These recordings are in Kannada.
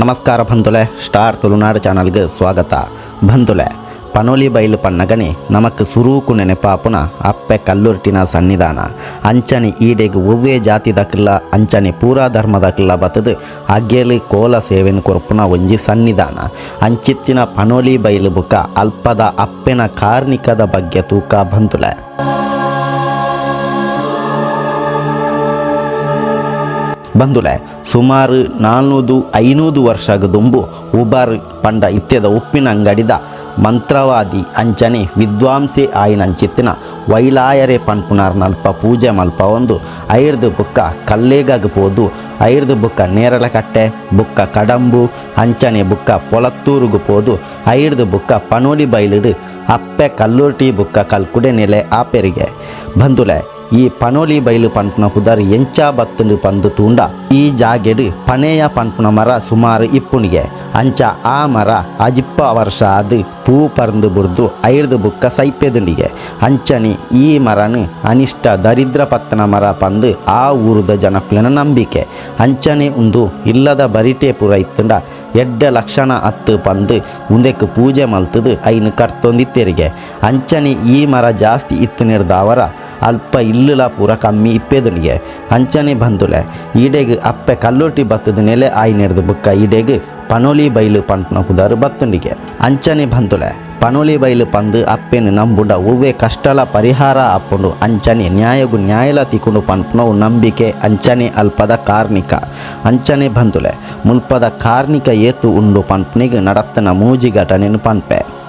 ನಮಸ್ಕಾರ ಬಂಧುಲೆ, ಸ್ಟಾರ್ ತುಳುನಾಡು ಚಾನಲ್ಗೆ ಸ್ವಾಗತ. ಬಂಧುಲೆ, ಪನೋಲಿ ಬಯಲು ಪನ್ನಗನೆ ನಮಕ್ ಸುರೂಕು ನೆನಪಾಪುನ ಅಪ್ಪೆ ಕಲ್ಲುರ್ಟಿನ ಸನ್ನಿಧಾನ. ಅಂಚನೆ ಈಡೆಗೆ ಒವ್ವೇ ಜಾತಿದಕ್ಕಿಲ್ಲ ಅಂಚನೆ ಪೂರಾ ಧರ್ಮದಕ್ಕಿಲ್ಲ ಬತ್ತದು ಅಗ್ಗೆಲಿ ಕೋಲ ಸೇವೆನ ಕೊರಪುನ ಒಂಜಿ ಸನ್ನಿಧಾನ. ಅಂಚಿತ್ತಿನ ಪನೋಲಿ ಬಯಲು ಬುಕ್ಕ ಅಲ್ಪದ ಅಪ್ಪೆನ ಕಾರ್ಣಿಕದ ಬಗ್ಗೆ ತೂಕ ಬಂಧುಲೆ. ಬಂದುಲೆ. ಸುಮಾರು ನಾಲ್ನೂದು, ಐನೂದು ವರ್ಷಗದುಂಬು ದುಂಬು ಉಬಾರ್ ಪಂಡ ಇತ್ಯದ ಉಪ್ಪಿನ ಅಂಗಡಿದ ಮಂತ್ರವಾದಿ ಅಂಚನೆ ವಿದ್ವಾಂಸೆ ಆಯಿನಂಚಿತ್ತಿನ ವೈಲಾಯರೆ ಪನ್ಪುನಾರ್ ನಲ್ಪ ಪೂಜೆ ಮಲ್ಪ ಒಂದು. ಐರ್ದು ಬುಕ್ಕ ಕಲ್ಲೇಗಾಗಬಹುದು ಐರ್ದು ಬುಕ್ಕ ನೇರಲಕಟ್ಟೆ ಬುಕ್ಕ ಕಡಂಬು, ಅಂಚನೆ ಬುಕ್ಕ ಪೊಳತ್ತೂರುಗು ಪೋದು. ಐರ್ದು ಬುಕ್ಕ ಪನೋಲಿ ಬೈಲಿಡು, ಅಪ್ಪೆ ಕಲ್ಲೂರ್ಟಿ ಬುಕ್ಕ ಕಲ್ಕುಡೆ ನೆಲೆ ಆಪೆರಿಗೆ. ಬಂದುಲೆ ಈ ಪನೋಲಿ ಬಯಲು ಪಂಪುನ ಪುದರ್ ಎಂಚಾ ಬತ್ತುಂಡು ಪಂದು ತೂಂಡ, ಈ ಜಾಗೆಡು ಪನೆಯ ಪನ್ಪುನ ಮರ ಸುಮಾರು ಇಪ್ಪುನಿಗೆ ಅಂಚ ಆ ಮರ ಅಜಿಪ್ಪ ವರ್ಷ ಅದು ಪೂ ಪರಂದು ಬುಡ್ದು ಐರ್ದು ಬುಕ್ಕ ಸೈಪೆದುಂಡಿಗೆ ಅಂಚನಿ ಈ ಮರನು ಅನಿಷ್ಟ ದರಿದ್ರ ಪತ್ತನ ಮರ ಪಂದು ಆ ಊರುದ ಜನಕುಲಿನ ನಂಬಿಕೆ, ಅಂಚನೆ ಉಂದು ಇಲ್ಲದ ಬರಿಟೆ ಪುರ ಇತ್ತುಂಡ, ಎಡ್ಡ ಲಕ್ಷಣ ಹತ್ತು ಪಂದು ಉಂದೆಕ್ ಪೂಜೆ ಮಲ್ತದು ಐನು ಕರ್ತೊಂದಿತ್ತೆರಿಗೆ, ಅಂಚನೆ ಈ ಮರ ಜಾಸ್ತಿ ಇತ್ತು ನಿರ್ದಾವರ ಅಲ್ಪ ಇಲ್ಲುಲ ಪೂರ ಕಮ್ಮಿ ಇಪ್ಪೆದುಲಿಗೆ. ಅಂಚನೆ ಬಂದುಲೆ. ಈಡೆಗ್ ಅಪ್ಪೆ ಕಲ್ಲೊಟ್ಟಿ ಬತ್ತದ ನೆಲೆ ಆಯ್ ಬುಕ್ಕ ಈಡೆಗ್ ಪನೋಲಿ ಬೈಲು ಪಂಟ್ನ ಕುದಾರು ಬತ್ತುಂಡಿಗೆ. ಅಂಚನೆ ಬಂದುಲೆ. ಪನೋಲಿ ಬೈಲು ಪಂದು ಅಪ್ಪೆನು ನಂಬುಡ ಹೂವೆ ಕಷ್ಟಲ ಪರಿಹಾರ ಅಪ್ಪುಂಡು ಅಂಚನೆ ನ್ಯಾಯಗು ನ್ಯಾಯಲ ತಿಕೊಂಡು ಪಂಪ್ನವು ನಂಬಿಕೆ ಅಂಚನೆ ಅಲ್ಪದ ಕಾರ್ಣಿಕ ಅಂಚನೆ ಬಂದುಲೆ. ಮುಲ್ಪದ ಕಾರ್ಣಿಕ ಏತು ಉಂಡು ಪಂಪ್ನಿಗೆ ನಡತ್ತನ ಮೂಜಿ ಘಟನೆನು ಪನ್ಪೆ.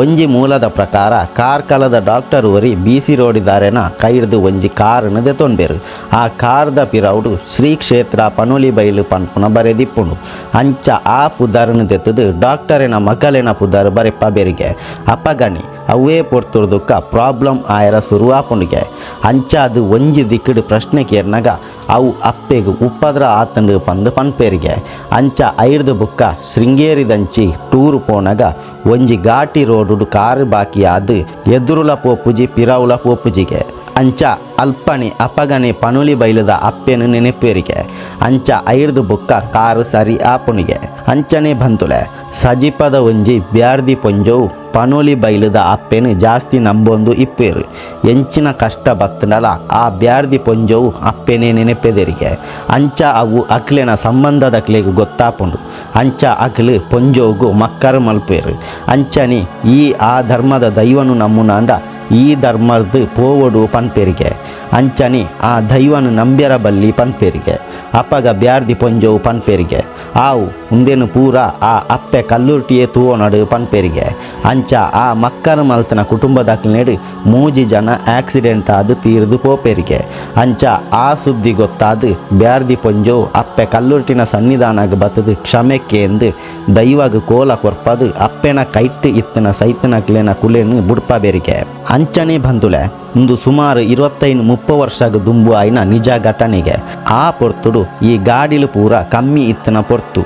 ಒಂಜಿ ಮೂಲದ ಪ್ರಕಾರ ಕಾರ್ಕಳದ ಡಾಕ್ಟರ್ ಒರಿ ಸಿ ರೋಡಿದಾರೆನ ಕೈಡ್ದು ಒಂಜಿ ಕಾರನ್ನು ದೆತೊಂಡೆರು ಆ ಕಾರ್ದ ಪಿರೌಡು ಶ್ರೀ ಕ್ಷೇತ್ರ ಪನೋಲಿ ಬೈಲು ಪನ್ಪುನ ಬರೆದಿಪ್ಪುಂಡು. ಅಂಚ ಆ ಪುದರ್ನು ದೆತ್ತದು ಡಾಕ್ಟರಿನ ಮಕಲಿನ ಪುದರ್ ಬರೆಪ್ಪ ಬೆರಿಗೆ. ಅಪಗಣಿ ಅವೇ ಪೊರ್ತುರ್ದುಕ್ಕ ಪ್ರಾಬ್ಲಮ್ ಆಯರ ಶುರುವಾಪುಂಡಿಗೆ ಅಂಚ ಅದು ಒಂಜಿ ದಿಕ್ಕಿಡು ಪ್ರಶ್ನೆ ಕೇರ್ನಾಗ ಅವು ಅಪ್ಪೆಗ್ ಉಪ್ಪದ್ರ ಆತಂಡು ಪಂದು ಪನ್ಪೇರಿಗೆ. ಅಂಚ ಐರ್ದ ಬುಕ್ಕ ಶೃಂಗೇರಿದಂಚಿ ಟೂರು ಪೋನಗ ಒಂಜಿ ಘಾಟಿ ರೋಡು ಕಾರು ಬಾಕಿ ಆದ್ ಎದುರುಲ ಪೋಪುಜಿ ಪಿರವುಲ ಪೋಪುಜಿಗೆ ಅಂಚ ಅಲ್ಪನೆ ಅಪಗನೆ ಪನುಲಿ ಬೈಲದ ಅಪ್ಪೆನು ನೆನಪೇರಿಗೆ ಅಂಚ ಐರ್ದು ಬುಕ್ಕ ಕಾರು ಸರಿ ಆಪುನಿಗೆ ಅಂಚನೆ ಬಂತುಲೆ, ಸಜಿಪದ ಒಂಜಿ ಬ್ಯಾರ್ದಿ ಪೊಂಜವು ಪನೋಲಿ ಬೈಲದ ಅಪ್ಪೆನು ಜಾಸ್ತಿ ನಂಬೊಂದು ಇಪ್ಪೇರು. ಎಂಚಿನ ಕಷ್ಟ ಭಕ್ತನಲ ಆ ಬ್ಯಾರ್ದಿ ಪೊಂಜವು ಅಪ್ಪೆನೆ ನೆನಪೆದೆರಿಗೆ. ಅಂಚ ಅವು ಅಕ್ಲೆನ ಸಂಬಂಧದ ಅಕ್ಲೆಗೆ ಗೊತ್ತಾಪುಂಡು ಅಂಚ ಅಕ್ಲು ಪೊಂಜೋಗು ಮಕ್ಕರು ಮಲ್ಪೇರು. ಅಂಚನಿ ಈ ಆ ಧರ್ಮದ ದೈವನು ನಮ್ಮುನಾಂಡ ಈ ಧರ್ಮದ ಪೋವಡು ಪನ್ಪೆರಿಗೆ. ಅಂಚನಿ, ಆ ದೈವನು ನಂಬ್ಯರ ಬಲ್ಲಿ ಪನ್ಪೆರಿಗೆ. ಅಪ್ಪಗ ಬ್ಯಾರ್ದಿ ಪೊಂಜವು ಪನ್ಪೆರಿಗೆ. ಆವು, ಉಂದೇನು ಪೂರ, ಆ ಅಪ್ಪೆ ಕಲ್ಲುರ್ಟಿಯೇ ತೂವನಡು ಪನ್ಪೆರಿಗೆ. ಅಂಚ, ಆ ಮಕ್ಕನ ಮಲ್ತನ ಕುಟುಂಬದಕ್ಲೆಡು ಮೂಜಿ ಜನ ಆಕ್ಸಿಡೆಂಟ್ ಆದು ತೀರ್ದು ಪೋಪೆರಿಗೆ. ಅಂಚ, ಆ ಸುದ್ದಿ ಗೊತ್ತಾದು ಬ್ಯಾರ್ದಿ ಪೊಂಜವು ಅಪ್ಪೆ ಕಲ್ಲುರ್ಟಿನ ಸನ್ನಿಧಾನಾಗ ಬತ್ತದು ಕ್ಷಮೆಕ್ಕೆ ಎಂದು ದೈವಾಗ ಕೋಲ ಕೊರ್ಪದು ಅಪ್ಪೆನ ಕೈಟ್ ಇತ್ತನ ಸೈತನಕ್ಲೆನ ಕುಲೇನು ಬುಡ್ಪ ಬೇರಿಗೆ. ಅಂಚನೆ ಬಂದುಲೆ ಒಂದು ಸುಮಾರು ಇರುವತ್ತೈದು ಮುಪ್ಪ ವರ್ಷಗ ದುಂಬು ಆಯ್ನ ನಿಜ ಘಟನೆಗೆ. ಆ ಪೊರ್ತುಡು ಈ ಗಾಡಿಲು ಪೂರ ಕಮ್ಮಿ ಇತ್ತನ ಪೊರ್ತು.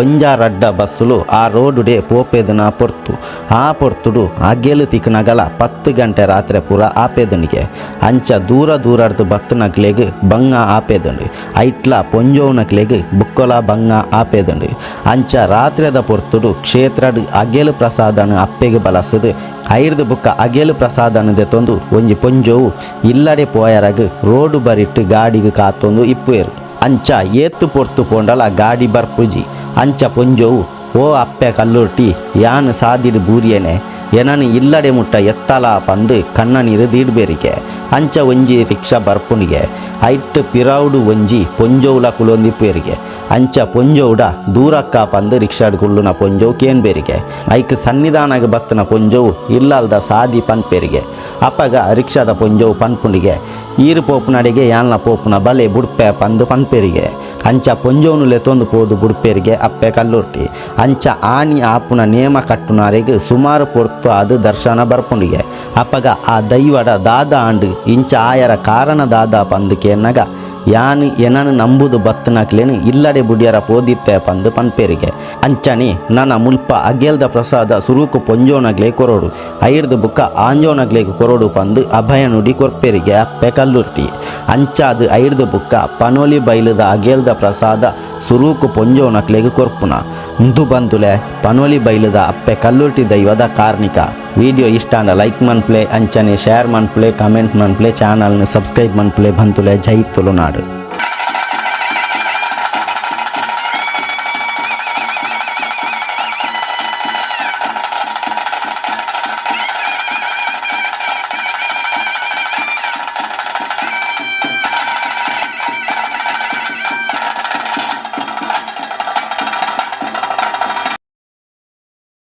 ಒಂಜಾರಡ್ಡ ಬಸ್ಸುಲು ಆ ರೋಡುಡೆ ಪೋಪೆದನ ಪೊರ್ತು. ಆ ಪೊರ್ತುಡು ಅಗೆಲು ತಿಕ್ಕನಗಲ ಪತ್ತು ಗಂಟೆ ರಾತ್ರಿ ಪೂರ ಆಪೇದನಿಗೆ. ಅಂಚ ದೂರ ದೂರಡ್ದು ಬತ್ತನಕ್ಲೆಗ್ ಬಂಗ ಆಪೇದಂಡು. ಐಟ್ಲ ಪೊಂಜೋನಕ್ಲೆಗ್ ಬುಕ್ಕೊಲ ಬಂಗ ಆಪೇದಂಡು. ಅಂಚ ರಾತ್ರಿದ ಪೊರ್ತುಡು ಕ್ಷೇತ್ರಡ್ ಅಗೆಲು ಪ್ರಸಾದನ ಅಪ್ಪೆಗೆ ಬಲಸದು. ಐರ್ದು ಬುಕ್ಕ ಅಗೆಲು ಪ್ರಸಾದನದೆ ತೊಂದು ಒಂಜಿ ಪೊಂಜೋವು ಇಲ್ಲಡೆ ಪೋಯರಗ್ ರೋಡು ಬರಿಟ್ಟು ಗಾಡಿಗೆ ಕಾತೊಂದು ಇಪ್ಪುವೆರು ಅಂಚ ಏತ್ತು ಪೊರ್ತು ಪೋಂಡಲ ಗಾಡಿ ಬರ್ಪುಜಿ. ಅಂಚ ಪೊಂಜೋವು ಓ ಅಪ್ಪೆ ಕಲ್ಲೊಟ್ಟಿ ಯಾನ್ ಸಾದಿಡ್ ಬೂರಿಯನೆ ಎನನು ಇಲ್ಲಡೆ ಮುಟ್ಟ ಎತ್ತಲ ಪಂದು ಕಣ್ಣ ನೀರು ದೀಡ್ಬೇರಿಗೆ ಅಂಚ ಒಂಜಿ ರಿಕ್ಷಾ ಬರ್ಪುನಿಗೆ. ಐಟ್ ಪಿರಾವುಡು ಒಂಜಿ ಪೊಂಜೋವುಲ ಕುಲೊಂದಿಪ್ಪೇರಿಗೆ. ಅಂಚ ಪೊಂಜೋವುಡ ದೂರಕ್ಕ ಪಂದು ರಿಕ್ಷಾಡ್ ಪೊಂಜೋ ಪೊಂಜೋವು ಕೇನ್ಬೇರಿಗೆ. ಐಕ್ ಸನ್ನಿಧಾನಗ ಬತ್ತನ ಪೊಂಜೋವು ಇಲ್ಲಲ್ದ ಸಾದಿ ಪನ್ಪೇರಿಗೆ. ಅಪ್ಪಗ ರಿಕ್ಷಾದ ಪೊಂಜೋವು ಪನ್ಪುಂಡಿಗೆ ಈರು ಪೋಪುನಡೆಗೆ ಯಾನ್ಲ ಪೋಪುನ ಬಲೆ ಬುಡ್ಪೆ ಪಂದು ಪನ್ಪೇರಿಗೆ. ಅಂಚ ಪೊಂಜೋನು ಲೆತೊಂದು ಪೋದು ಬುಡ್ಪೇರಿಗೆ ಅಪ್ಪೆ ಕಲ್ಲುರ್ಟಿ ಅಂಚ ಆನಿ ಆಪುನ ನೇಮ ಕಟ್ಟುನಾರಿಗೆ ಸುಮಾರು ಪೊರ್ತು ಅದು ದರ್ಶನ ಬರ್ಪುಂಡಿಗೆ. ಅಪ್ಪಗ ಆ ದೈವಡ ದಾದ ಆಂಡು ಇಂಚ ಆಯರ ಕಾರಣ ದಾದ ಪಂದು ಕೇನ್ನಗ. ಯಾನ್ ಏನನ್ನು ನಂಬುದು ಬತ್ತನಾಕ್ಲೇನು ಇಲ್ಲಡೆ ಬುಡಿಯರ ಪೋದಿತ್ತೆ ಪಂದು ಪನ್ಪೇರಿಗೆ. ಅಂಚನಿ ನನ್ನ ಮುಲ್ಪ ಅಗೆಲ್ದ ಪ್ರಸಾದ ಸುರುಕು ಪೊಂಜೋನಗ್ಲೆ ಕೊರೋಡು. ಐರ್ದು ಬುಕ್ಕ ಆಂಜೋನಗ್ಲೆಗ್ ಕೊರೋಡು ಪಂದು ಅಭಯ ನುಡಿ ಕೊರ್ಪೇರಿಗೆ ಅಪ್ಪೆ ಕಲ್ಲುರ್ಟಿ. ಅಂಚಾದು ಐರ್ದು ಬುಕ್ಕ ಪನೋಲಿ ಬೈಲದ ಅಗೆಲ್ದ ಪ್ರಸಾದ ಸುರುಕು ಪೊಂಜೋನಕ್ಲೆಗ್ ಕೊರ್ಪುನ. ಇಂದು ಬಂದುಲೆ ಪನೋಲಿ ಬೈಲದ ಅಪ್ಪೆ ಕಲ್ಲುರ್ಟಿ ದೈವದ ಕಾರ್ಣಿಕ ವಿಡಿಯೋ ಇಷ್ಟ ಅಂಡ ಲೈಕ್ ಮನ್ಪ್ಲೆ ಅಂಚನೆ ಶೇರ್ ಮನ್ಪ್ಲೆ ಕಮೆಂಟ್ ಮನ್ಪ್ಲೆ ಚಾನಲ್ನ ಸಬ್ಸ್ಕ್ರೈಬ್ ಮನ್ಪ್ಲೆ ಬಂತುಲೆ ಜೈ ತುಳುನಾಡು